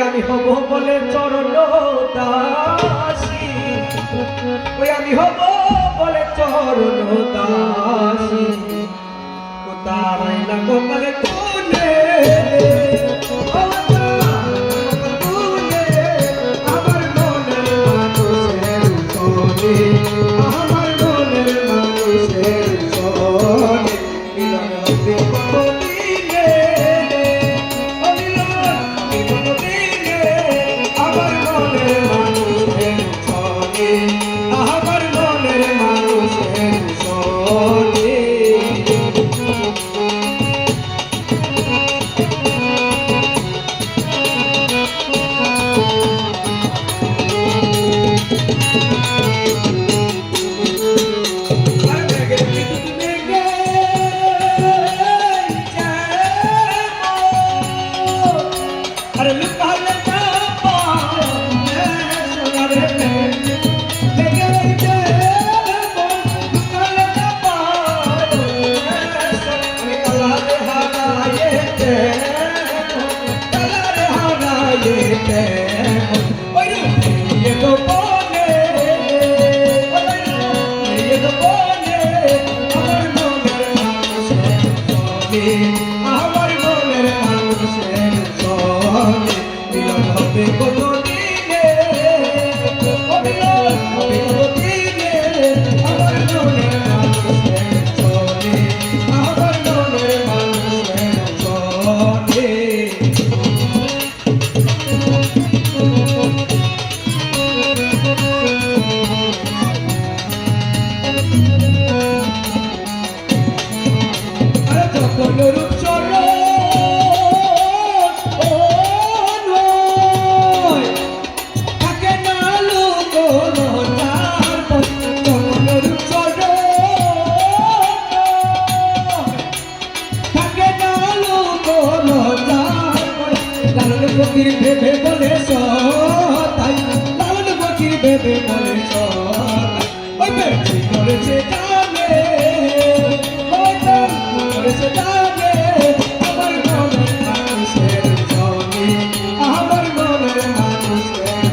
আমি হব বলে চরণ দাসী ওই আমি হব বলে চরণ দাসী কোথায় না কোথায় हर विपल হবে কোনো দিনে হবে কোনো দিনে। আমার মানুষের সঙ্গে আমার সঙ্গে আরে যখন রূপ ফকির ভেবে বলে তাই লালন ফকির ভেবে বলে ওই বেশি করেছে জানে ওটা করেছে জানে, আমার মনের মানুষের সঙ্গে আমার মনের মানুষের